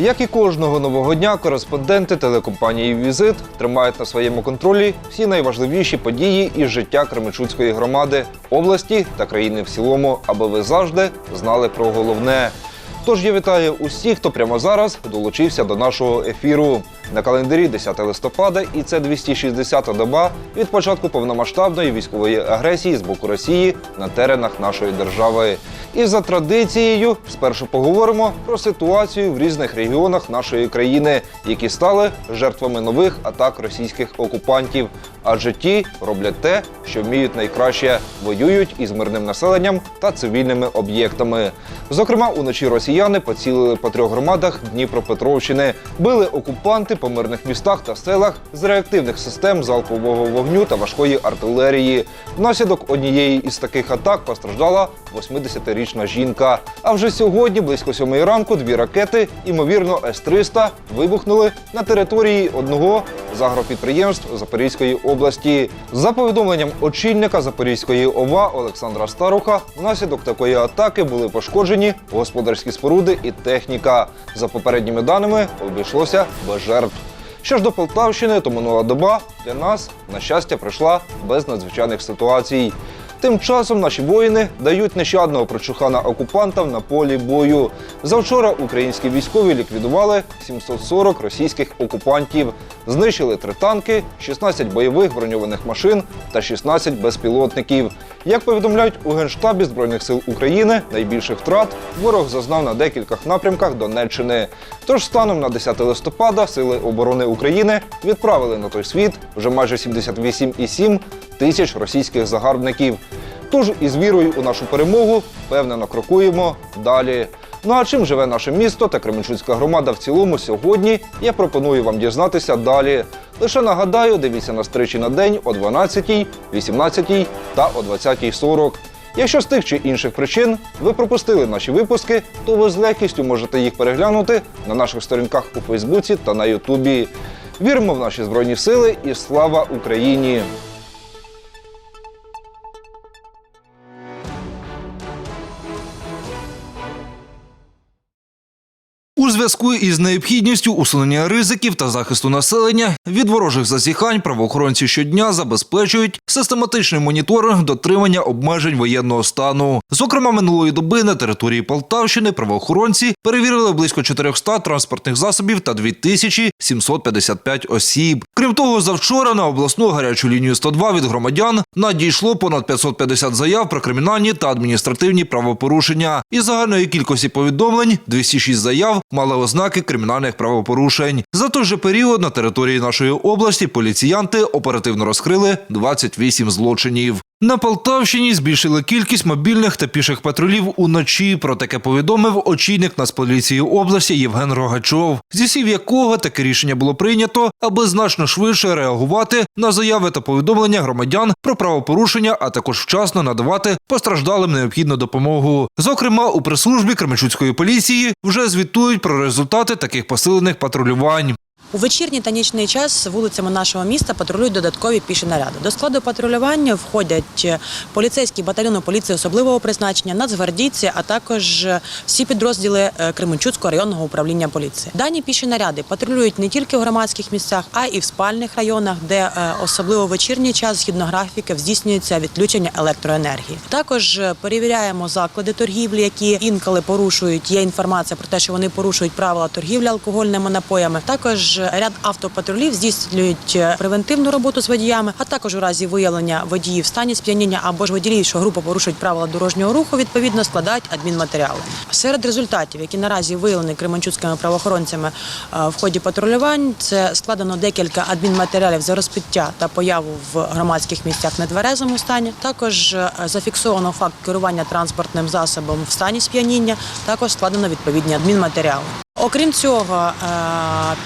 Як і кожного нового дня, кореспонденти телекомпанії Візит тримають на своєму контролі всі найважливіші події із життя Кременчуцької громади, області та країни в цілому, аби ви завжди знали про головне. Тож я вітаю усіх, хто прямо зараз долучився до нашого ефіру. На календарі 10 листопада, і це 260-та доба від початку повномасштабної військової агресії з боку Росії на теренах нашої держави. І за традицією спершу поговоримо про ситуацію в різних регіонах нашої країни, які стали жертвами нових атак російських окупантів. Адже ті роблять те, що вміють найкраще воюють із мирним населенням та цивільними об'єктами. Зокрема, уночі росіяни поцілили по трьох громадах Дніпропетровщини, били окупанти по мирних містах та селах з реактивних систем залпового вогню та важкої артилерії. Внаслідок однієї із таких атак постраждала 80-річна жінка. А вже сьогодні, близько сьомої ранку, дві ракети, ймовірно, С-300, вибухнули на території одного з агропідприємств Запорізької області. За повідомленням очільника Запорізької ОВА Олександра Старуха, внаслідок такої атаки були пошкоджені господарські споруди і техніка. За попередніми даними обійшлося без жертв. Що ж до Полтавщини, то минула доба для нас, на щастя, пройшла без надзвичайних ситуацій. Тим часом наші воїни дають нещадного прочухана окупантам на полі бою. Завчора українські військові ліквідували 740 російських окупантів, знищили три танки, 16 бойових броньованих машин та 16 безпілотників. Як повідомляють у Генштабі Збройних сил України, найбільших втрат ворог зазнав на декількох напрямках Донеччини. Тож станом на 10 листопада Сили оборони України відправили на той світ вже майже 78,7 тисяч російських загарбників. Тож із вірою у нашу перемогу впевнено крокуємо далі. Ну а чим живе наше місто та Кременчуцька громада в цілому сьогодні? Я пропоную вам дізнатися далі. Лише нагадаю, дивіться на стричі на день о 12, 18 та о 20.40. Якщо з тих чи інших причин ви пропустили наші випуски, то ви з легкістю можете їх переглянути на наших сторінках у Фейсбуці та на Ютубі. Віримо в наші збройні сили і слава Україні! Зв'язку із необхідністю усунення ризиків та захисту населення від ворожих зазіхань правоохоронці щодня забезпечують систематичний моніторинг дотримання обмежень воєнного стану. Зокрема, минулої доби на території Полтавщини правоохоронці перевірили близько 400 транспортних засобів та 2755 осіб. Крім того, завчора на обласну гарячу лінію 102 від громадян надійшло понад 550 заяв про кримінальні та адміністративні правопорушення. Із загальної кількості повідомлень 206 заяв мали ознаки кримінальних правопорушень. За той же період на території нашої області поліціянти оперативно розкрили 28 злочинів. На Полтавщині збільшили кількість мобільних та піших патрулів уночі. Про таке повідомив очільник Нацполіції області Євген Рогачов, зі слів якого таке рішення було прийнято, аби значно швидше реагувати на заяви та повідомлення громадян про правопорушення, а також вчасно надавати постраждалим необхідну допомогу. Зокрема, у прес-службі Кременчуцької поліції вже звітують про результати таких посилених патрулювань. У вечірній та нічний час вулицями нашого міста патрулюють додаткові піші наряди. До складу патрулювання входять поліцейські батальйони поліції особливого призначення, нацгвардійці, а також всі підрозділи е, Кременчуцького районного управління поліції. Дані піші наряди патрулюють не тільки в громадських місцях, а й в спальних районах, де е, особливо вечірній час згідно графіки здійснюється відключення електроенергії. Також е, перевіряємо заклади торгівлі, які інколи порушують. Є інформація про те, що вони порушують правила торгівлі алкогольними напоями. Також ряд автопатрулів здійснюють е, превентивну роботу з водіями, а також у разі виявлення водіїв в стані сп'яніння або ж водіїв, що група порушують правила дорожнього руху, відповідно складають адмінматеріали. Серед результатів, які наразі виявлені кременчуцькими правоохоронцями е, в ході патрулювань, це складено декілька адмінматеріалів за розпиття та появу в громадських місцях в нетверезому стані. Також е, зафіксовано факт керування транспортним засобом в стані сп'яніння. Також складено відповідні адмінматеріали. Окрім цього, е,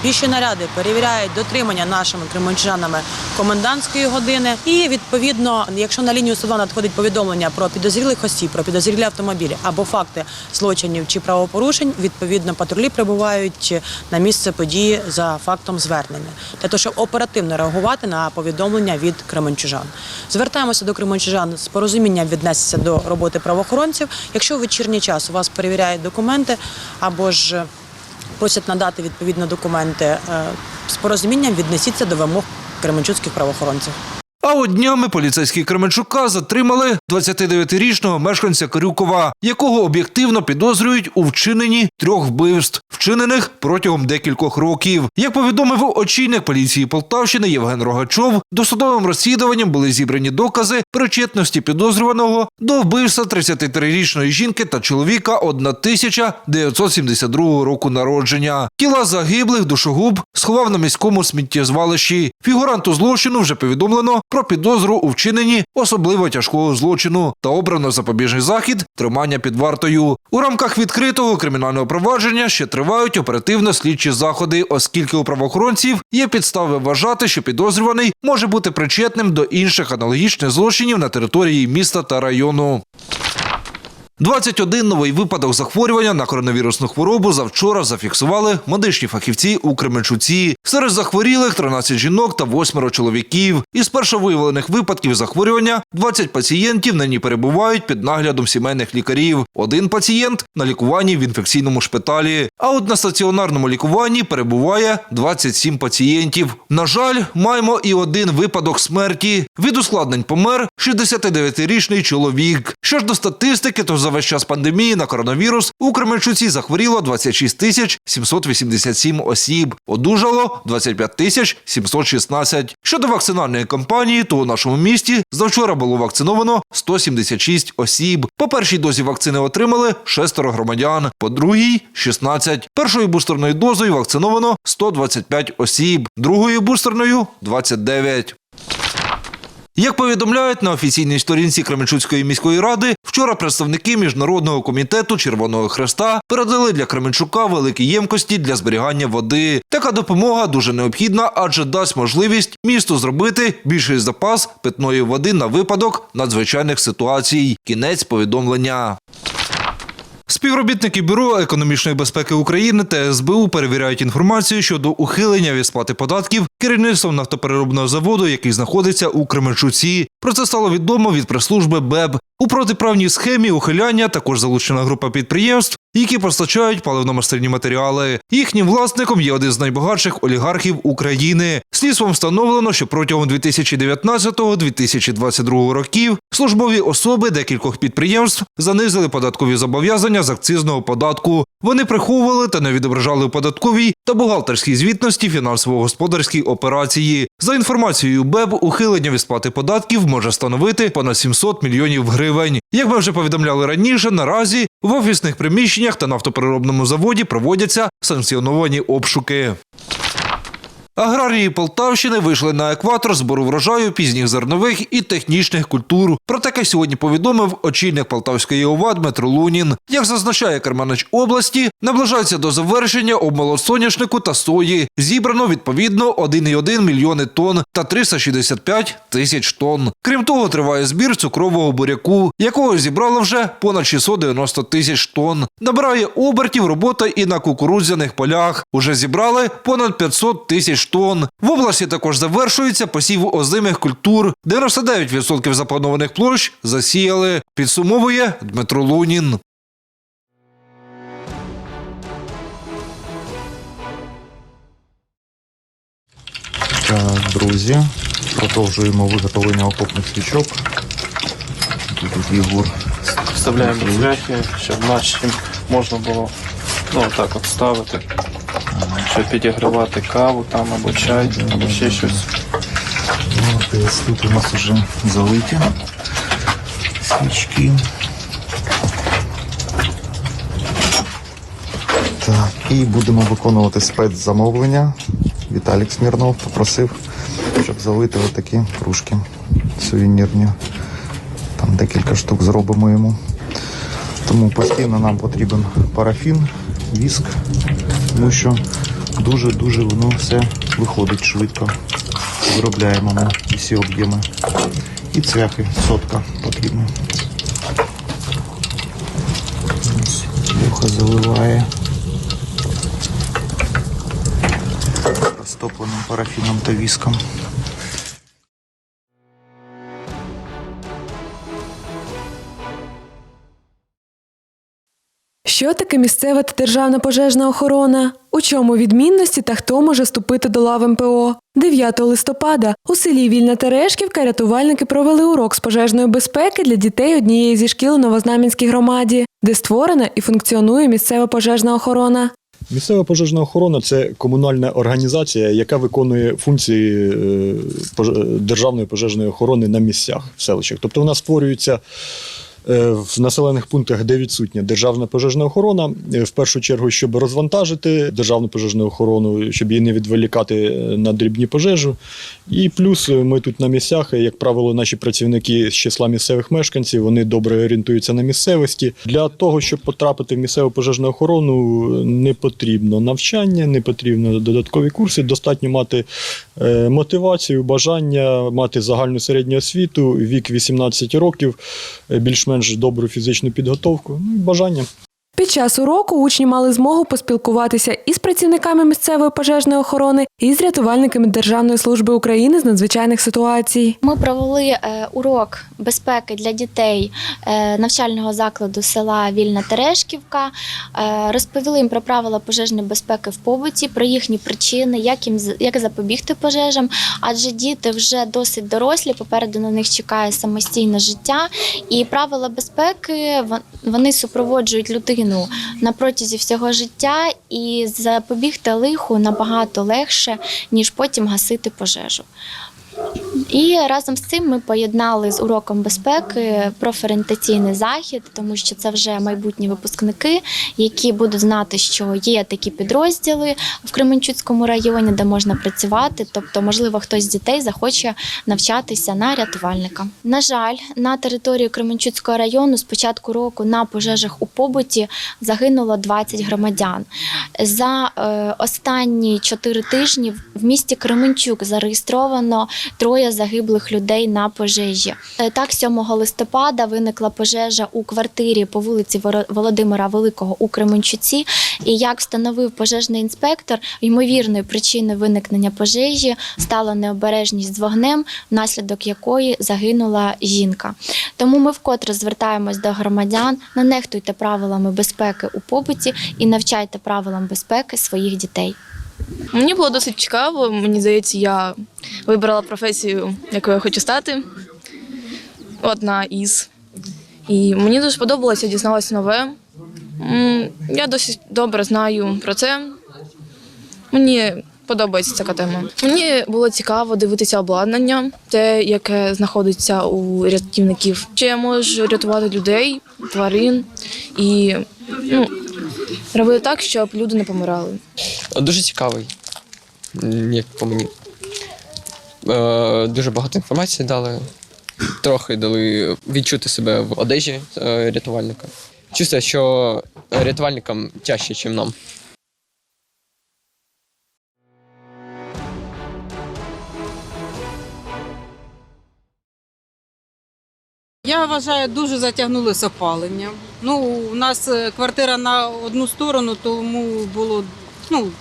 піші наряди перевіряють дотримання нашими кременчанами комендантської години. І відповідно, якщо на лінію 102 надходить повідомлення про підозрілих осіб, про підозрілі автомобілі або факти злочинів чи правопорушень, відповідно патрулі прибувають на місце події за фактом звернення для того, щоб оперативно реагувати на повідомлення від кременчужан. Звертаємося до кременчужан з порозумінням віднестися до роботи правоохоронців. Якщо в вечірній час у вас перевіряють документи або ж просять надати відповідні документи, е, з порозумінням віднесіться до вимог кременчуцьких правоохоронців. А от днями поліцейські Кременчука затримали 29-річного мешканця Крюкова, якого об'єктивно підозрюють у вчиненні трьох вбивств, вчинених протягом декількох років. Як повідомив очільник поліції Полтавщини Євген Рогачов, досудовим розслідуванням були зібрані докази причетності підозрюваного до вбивства 33-річної жінки та чоловіка 1972 року народження. Тіла загиблих душогуб сховав на міському сміттєзвалищі. Фігуранту злочину вже повідомлено про підозру у вчиненні особливо тяжкого злочину та обрано запобіжний захід тримання під вартою. У рамках відкритого кримінального провадження ще тривають оперативно-слідчі заходи, оскільки у правоохоронців є підстави вважати, що підозрюваний може бути причетним до інших аналогічних злочинів на території міста та району. 21 новий випадок захворювання на коронавірусну хворобу завчора зафіксували медичні фахівці у Кременчуці. Серед захворілих 13 жінок та 8 чоловіків. Із першовиявлених випадків захворювання 20 пацієнтів нині перебувають під наглядом сімейних лікарів. Один пацієнт на лікуванні в інфекційному шпиталі. А от на стаціонарному лікуванні перебуває 27 пацієнтів. На жаль, маємо і один випадок смерті. Від ускладнень помер 69-річний чоловік. Що ж до статистики, то за весь час пандемії на коронавірус у Кременчуці захворіло 26 тисяч 787 осіб, одужало 25 тисяч 716. Щодо вакцинальної кампанії, то у нашому місті завчора було вакциновано 176 осіб. По першій дозі вакцини отримали шестеро громадян, по другій 16. Першою бустерною дозою вакциновано 125 осіб, другою бустерною 29. Як повідомляють на офіційній сторінці Кременчуцької міської ради, вчора представники міжнародного комітету Червоного Хреста передали для Кременчука великі ємкості для зберігання води. Така допомога дуже необхідна, адже дасть можливість місту зробити більший запас питної води на випадок надзвичайних ситуацій. Кінець повідомлення. Співробітники Бюро економічної безпеки України та СБУ перевіряють інформацію щодо ухилення від сплати податків керівництвом нафтопереробного заводу, який знаходиться у Кременчуці. Про це стало відомо від прес-служби БЕБ. У протиправній схемі ухиляння також залучена група підприємств, які постачають паливно-мастильні матеріали. Їхнім власником є один з найбагатших олігархів України. Слідством встановлено, що протягом 2019-2022 років службові особи декількох підприємств занизили податкові зобов'язання з акцизного податку. Вони приховували та не відображали у податковій та бухгалтерській звітності фінансово-господарські операції. За інформацією БЕБ, ухилення від сплати податків може становити понад 700 мільйонів гривень. Як ми вже повідомляли раніше, наразі в офісних приміщеннях та нафтопереробному заводі проводяться санкціоновані обшуки. Аграрії Полтавщини вийшли на екватор збору врожаю пізніх зернових і технічних культур. Про таке сьогодні повідомив очільник Полтавської ОВА Дмитро Лунін. Як зазначає Керманич області, наближається до завершення обмолот соняшнику та сої. Зібрано відповідно 1,1 мільйони тонн та 365 тисяч тонн. Крім того, триває збір цукрового буряку, якого зібрало вже понад 690 тисяч тонн. Набирає обертів робота і на кукурудзяних полях. Уже зібрали понад 500 тисяч тонн. В області також завершується посів озимих культур. 99% запланованих площ засіяли. Підсумовує Дмитро Лунін. Друзі, продовжуємо виготовлення окопних свічок. Тут Єгор. Вставляємо бляхи, щоб наші можна було ну, так от ставити, щоб підігрівати каву там або чай, або ще щось. Тут у нас вже залиті свічки. Так, і будемо виконувати спецзамовлення. Віталік Смірнов попросив, щоб залити отакі кружки сувенірні. Там декілька штук зробимо йому. Тому постійно нам потрібен парафін, віск, тому що дуже-дуже воно все виходить швидко. Виробляємо ми всі об'єми. І цвяхи, сотка потрібна. Ось, Льоха заливає. Розтопленим парафіном та віском. Що таке місцева та державна пожежна охорона? У чому відмінності та хто може вступити до лав МПО? 9 листопада у селі Вільна Терешківка рятувальники провели урок з пожежної безпеки для дітей однієї зі шкіл у Новознам'янській громаді, де створена і функціонує місцева пожежна охорона. Місцева пожежна охорона це комунальна організація, яка виконує функції е, державної пожежної охорони на місцях в селищах. Тобто вона створюється в населених пунктах, де відсутня державна пожежна охорона, е, в першу чергу, щоб розвантажити державну пожежну охорону, щоб її не відволікати е, на дрібні пожежу. І плюс е, ми тут на місцях, е, як правило, наші працівники з числа місцевих мешканців, вони добре орієнтуються на місцевості. Для того, щоб потрапити в місцеву пожежну охорону, не потрібно навчання, не потрібно додаткові курси. Достатньо мати е, мотивацію, бажання, мати загальну середню освіту, вік 18 років, е, більш-менш добру фізичну підготовку, ну і бажання. Під час уроку учні мали змогу поспілкуватися із працівниками місцевої пожежної охорони і з рятувальниками Державної служби України з надзвичайних ситуацій. Ми провели е, урок безпеки для дітей е, навчального закладу села Вільна Терешківка. Е, розповіли їм про правила пожежної безпеки в побуті, про їхні причини, як їм з- як запобігти пожежам. Адже діти вже досить дорослі, попереду на них чекає самостійне життя. І правила безпеки вони супроводжують людину на протязі всього життя, і запобігти лиху набагато легше, ніж потім гасити пожежу. І разом з цим ми поєднали з уроком безпеки профорієнтаційний захід, тому що це вже майбутні випускники, які будуть знати, що є такі підрозділи в Кременчуцькому районі, де можна працювати. Тобто, можливо, хтось з дітей захоче навчатися на рятувальника. На жаль, на території Кременчуцького району з початку року на пожежах у побуті загинуло 20 громадян. За е, останні 4 тижні в місті Кременчук зареєстровано троє загиблих людей на пожежі. Е, Так, 7 листопада виникла пожежа у квартирі по вулиці Володимира Великого у Кременчуці. І як встановив пожежний інспектор, ймовірною причиною виникнення пожежі стала необережність з вогнем, внаслідок якої загинула жінка. Тому ми вкотре звертаємось до громадян: не нехтуйте правилами безпеки у побуті і навчайте правилам безпеки своїх дітей. Мені було досить цікаво. Мені здається, я вибрала професію, якою я хочу стати. Одна із. І мені дуже сподобалося, дізналася нове. Я досить добре знаю про це. Мені подобається ця тема. Мені було цікаво дивитися обладнання, те, яке знаходиться у рятівників. Чи я можу рятувати людей, тварин і ну, робити так, щоб люди не помирали. Дуже цікавий, як по мені. Е, дуже багато інформації дали. Трохи дали відчути себе в одежі е, рятувальника. Чувствую, що рятувальникам тяжче, ніж нам. Я вважаю, дуже затягнули з опаленням. Ну, у нас е, квартира на одну сторону, тому було ну,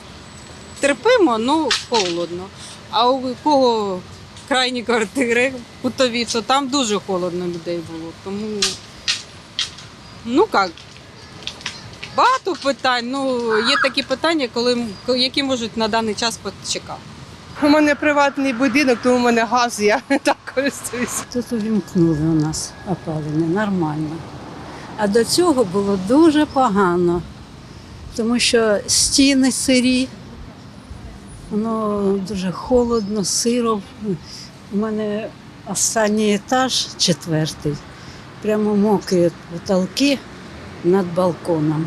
терпимо, ну холодно. А у кого крайні квартири кутові, то там дуже холодно людей було. Тому, ну як, багато питань. Ну, є такі питання, коли, які можуть на даний час почекати. У мене приватний будинок, тому у мене газ, я так користуюся. Тут увімкнули у нас опалення нормально. А до цього було дуже погано, тому що стіни сирі, воно дуже холодно, сиро. У мене останній етаж, четвертий, прямо мокрі потолки над балконом.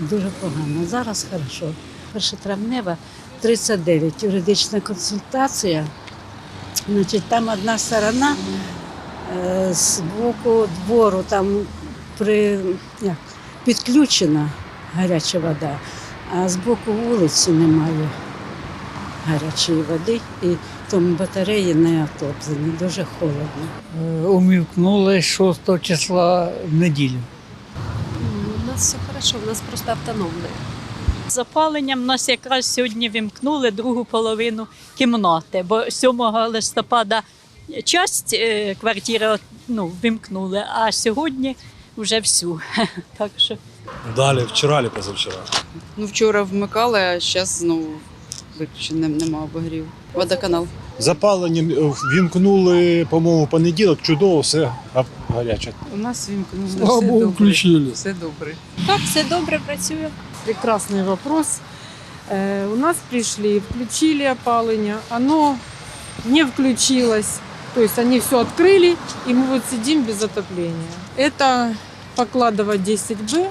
Дуже погано. Зараз хорошо. Перша травнева 39, юридична консультація. Значить, там одна сторона е, з боку двору, там при, як, підключена гаряча вода, а з боку вулиці немає гарячої води, і тому батареї не отоплені, дуже холодно. Умівкнули 6 числа в неділю. У нас все хорошо, у нас просто автономне. З опаленням нас якраз сьогодні вімкнули другу половину кімнати, бо 7 листопада часть е, квартири ну, вимкнули, а сьогодні вже всю. Так що Далі, вчора чи позавчора. Ну, вчора вмикали, а зараз знову виключено, нема обогрів. Водоканал. Запалення е, вімкнули, по-моєму, понеділок, чудово, все гаряче. У нас вімкнули Слава все Богу, добре. включили. Все добре. Так, все добре працює. Прекрасный вопрос. Э, у нас пришли, включили опаление, оно не включилось. То есть они все открыли, и мы вот сидим без отопления. Это Покладова 10Б.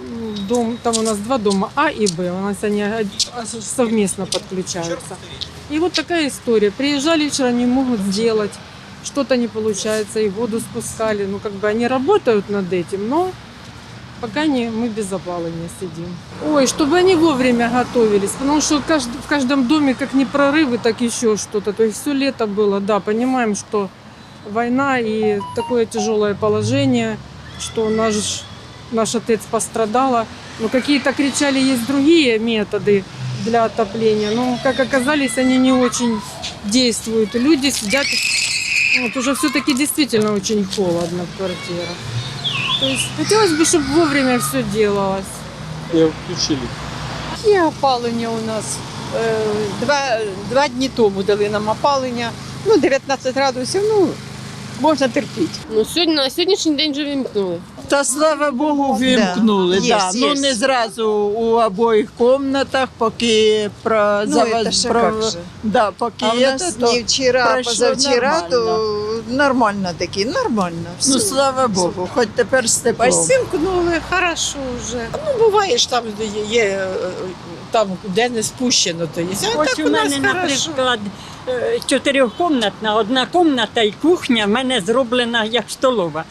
М, Дом, там у нас два дома, А и Б. У нас они совместно подключаются. И вот такая история. Приезжали вчера, не могут сделать. Что-то не получается, и воду спускали. Ну, как бы они работают над этим, но пока не, мы без опаления сидим. Ой, чтобы они вовремя готовились, потому что кажд- в каждом доме как не прорывы, так еще что-то. То есть все лето было, да, понимаем, что война и такое тяжелое положение, что наш, наш отец пострадала. Но какие-то кричали, есть другие методы для отопления, но, как оказались, они не очень действуют. Люди сидят, вот уже все-таки действительно очень холодно в квартирах. То есть хотелось бы, чтобы вовремя все делалось. Я включили. Є опалення у нас. Е, Два, два дні тому дали нам опалення. Ну, 19 градусів, ну, можна терпіти. Ну, сьогодні, на сьогоднішній день вже вімкнули. Та слава Богу, вимкнули. Да. Да. Є, Ну є. не зразу у обоїх кімнатах, поки про Ну, это как же. да, поки А у нас то не вчера, а пройшло позавчера, нормально. то нормально такі, нормально. Все. Ну слава Богу, хоч тепер з теплом. Вимкнули, хорошо вже. Ну, буває ж там є, е, там, де не спущено, то є. А Ось так у мене, наприклад, е, чотирьохкомнатна, одна комната і кухня в мене зроблена як столова.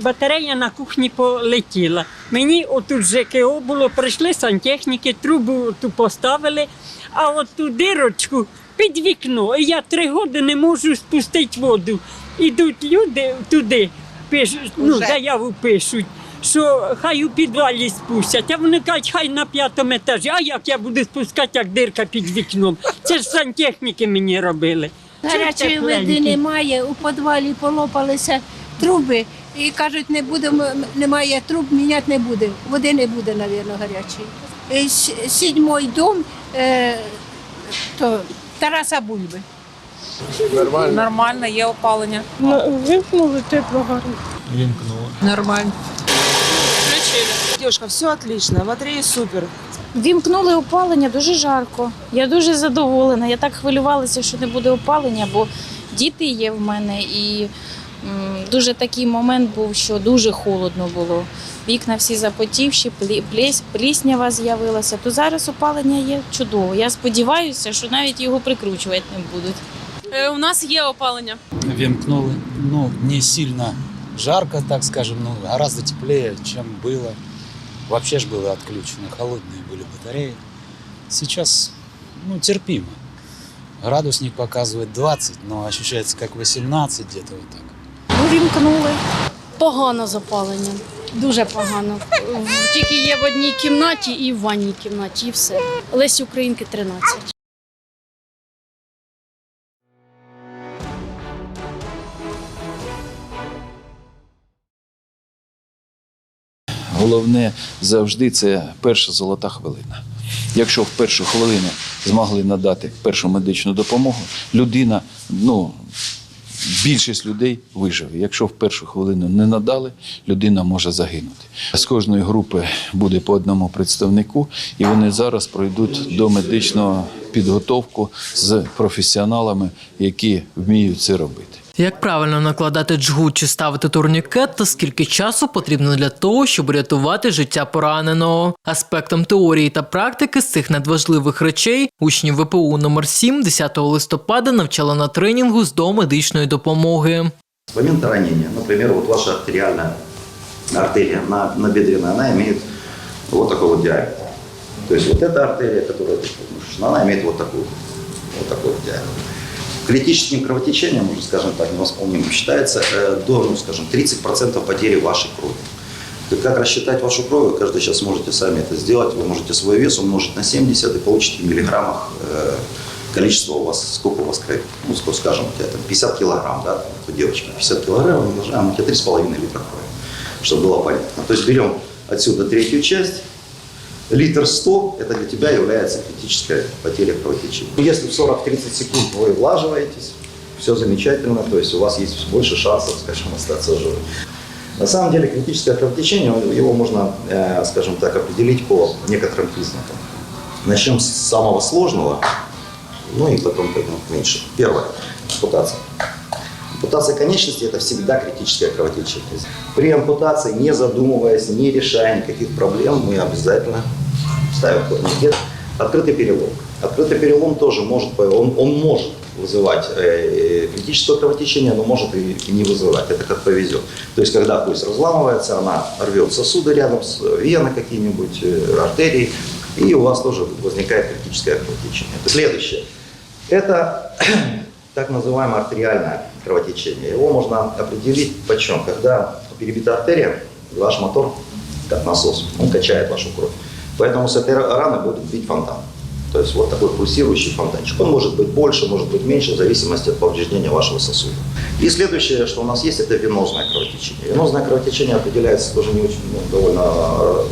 Батарея на кухні полетіла. Мені отут ЖКО було, прийшли сантехніки, трубу ту поставили, а от ту дирочку під вікно. І я три роки не можу спустити воду. Ідуть люди туди, пишуть, ну, Уже. заяву пишуть. Що хай у підвалі спустять, а вони кажуть, хай на п'ятому етажі. А як я буду спускати, як дирка під вікном? Це ж сантехніки мені робили. Гарячої води немає, у підвалі полопалися труби. І кажуть, не будемо, немає труб, міняти не буде. Води не буде, мабуть, гарячої. І с- Сідьмий дом е, то Тараса Бульби. Нормально, є опалення. Вимкнули тепло гарно. Вімкнули. Нормально. Девушка, все отлично, батареї супер. Вімкнули опалення, дуже жарко. Я дуже задоволена. Я так хвилювалася, що не буде опалення, бо діти є в мене, і м, дуже такий момент був, що дуже холодно було. Вікна всі запотівші, плі- пліснява з'явилася. То зараз опалення є чудово. Я сподіваюся, що навіть його прикручувати не будуть. У нас є опалення. Вимкнули. Ну, не сильно жарко, так скажем, но гораздо теплее, чем было. Вообще же было отключено, холодные были батареи. Сейчас, ну, терпимо. Градусник показывает 20, но ощущается как 18 где-то вот так. Ну, вімкнули. Погано запалення. Дуже погано. В- Тільки є в одній кімнаті і в ванній кімнаті, і все. Лесі Українки 13. Головне завжди це перша золота хвилина. Якщо в першу хвилину змогли надати першу медичну допомогу, людина, ну більшість людей виживе. Якщо в першу хвилину не надали, людина може загинути. З кожної групи буде по одному представнику, і вони зараз пройдуть до медичного підготовку з професіоналами, які вміють це робити. Як правильно накладати джгут чи ставити турнікет, та скільки часу потрібно для того, щоб рятувати життя пораненого. Аспектом теорії та практики з цих надважливих речей учнів ВПУ номер 7 10 листопада навчали на тренінгу з домедичної допомоги. С момента ранения, например, вот ваша артериальная артерия на, набедренная, она имеет вот такой вот диаметр. То есть вот эта артерия, которая тут она имеет вот такой, вот такой вот диаметр. Критическим кровотечением, уже, скажем так, невосполнимым считается э, до, ну, скажем, 30% потери вашей крови. Как рассчитать вашу кровь, каждый сейчас можете сами это сделать. Вы можете свой вес умножить на 70 и получите в миллиграммах э, количество у вас, сколько у вас крови. Ну, сколько, скажем, у тебя там 50 килограмм, да, у девочки 50 килограмм, умножаем, у тебя 3,5 литра крови. чтобы было понятно. То есть берем отсюда третью часть, литр 100, это для тебя является критическая потеря кровотечения. Если в 40-30 секунд вы влаживаетесь, все замечательно, то есть у вас есть больше шансов, скажем, остаться живым. На самом деле критическое кровотечение, его можно, э, скажем так, определить по некоторым признакам. Начнем с самого сложного, ну и потом пойдем к меньшему. Первое. Ампутация. Ампутация конечности – это всегда критическое кровотечение. При ампутации, не задумываясь, не решая никаких проблем, мы обязательно ставим турникет. Открытый перелом. Открытый перелом тоже может, он, он может вызывать э, критическое кровотечение, но может и, не вызывать. Это как повезет. То есть, когда кость разламывается, она рвет сосуды рядом с вены какие-нибудь, э, артерии, и у вас тоже возникает критическое кровотечение. Следующее. Это так называемое артериальное кровотечение. Его можно определить почем? Когда перебита артерия, ваш мотор, как насос, он качает вашу кровь. Поэтому с этой раны будет бить фонтан. То есть вот такой пульсирующий фонтанчик. Он может быть больше, может быть меньше, в зависимости от повреждения вашего сосуда. И следующее, что у нас есть, это венозное кровотечение. Венозное кровотечение определяется тоже не очень, ну, довольно э,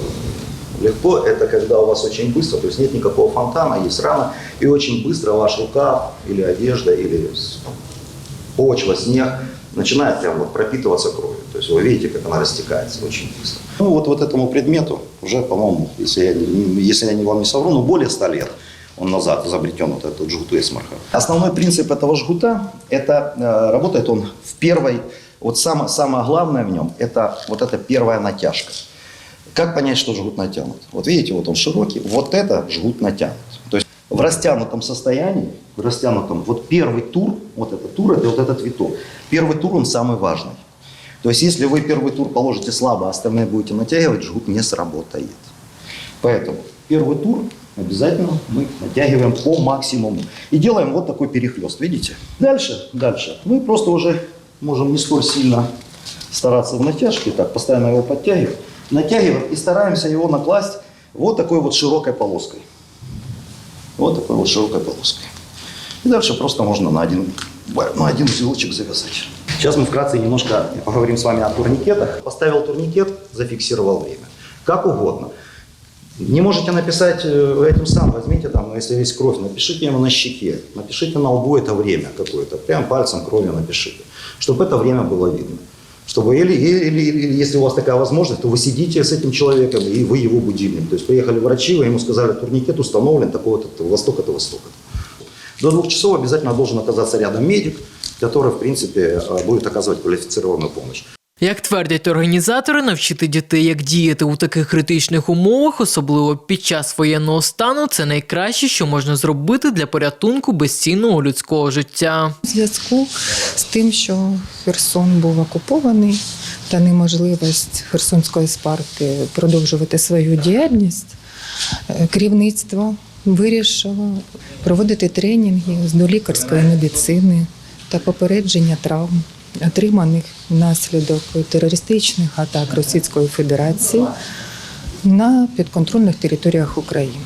легко. Это когда у вас очень быстро, то есть нет никакого фонтана, есть рана, и очень быстро ваш рукав или одежда, или почва, снег начинает прям вот пропитываться кровью. То есть вы видите, как она растекается очень быстро. Ну вот, вот этому предмету уже, по-моему, если я, если я вам не совру, ну более 100 лет он назад изобретен вот этот жгут Эсмарха. Основной принцип этого жгута, это э, работает он в первой, вот самое, самое главное в нем, это вот эта первая натяжка. Как понять, что жгут натянут? Вот видите, вот он широкий, вот это жгут натянут. В растянутом состоянии, в растянутом, вот первый тур, вот этот тур, это вот этот виток. Первый тур, он самый важный. То есть если вы первый тур положите слабо, а остальные будете натягивать, жгут не сработает. Поэтому первый тур обязательно мы натягиваем по максимуму. И делаем вот такой перехлест, видите? Дальше, дальше. Мы просто уже можем не столь сильно стараться в натяжке, так, постоянно его подтягиваем, натягиваем и стараемся его накласть вот такой вот широкой полоской. Вот такой вот широкой полоской. И дальше просто можно на один, на один узелочек завязать. Сейчас мы вкратце немножко поговорим с вами о турникетах. Поставил турникет, зафиксировал время. Как угодно. Не можете написать э, этим сам, возьмите там, если есть кровь, напишите ему на щеке, напишите на лбу это время какое-то, прям пальцем кровью напишите, чтобы это время было видно. Чтобы или, или, или- если у вас такая возможность, то вы сидите с этим человеком, и вы его будильник. То есть приехали врачи, вы ему сказали, турникет установлен, такого-то, восток-то, восток До двух часов обязательно должен оказаться рядом медик, который, в принципе, э, будет оказывать квалифицированную помощь. Як твердять організатори, навчити дітей, як діяти у таких критичних умовах, особливо під час воєнного стану, це найкраще, що можна зробити для порятунку безцінного людського життя. У зв'язку з тим, що Херсон був окупований та неможливість Херсонської спарки продовжувати свою діяльність, е, керівництво вирішило проводити тренінги з долікарської медицини та попередження травм, отриманих внаслідок терористичних атак Російської Федерації на підконтрольних територіях України.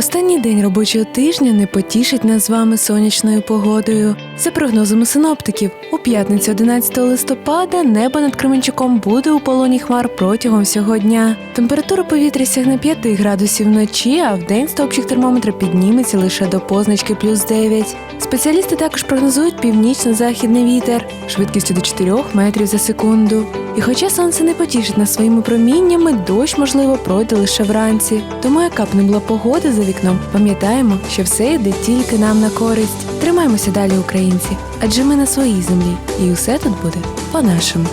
Останній день робочого тижня не потішить нас з вами сонячною погодою. За прогнозами синоптиків, у п'ятницю 11 листопада небо над Кременчуком буде у полоні хмар протягом всього дня. Температура повітря сягне 5 градусів вночі, а в день стовпчик термометра підніметься лише до позначки плюс 9. Спеціалісти також прогнозують північно-західний вітер швидкістю до 4 метрів за секунду. І хоча сонце не потішить нас своїми проміннями, дощ, можливо, пройде лише вранці. Тому яка б не була погода за вікном, пам'ятаємо, що все йде тільки нам на користь. Тримаймося далі, українці, адже ми на своїй землі, і усе тут буде по-нашому.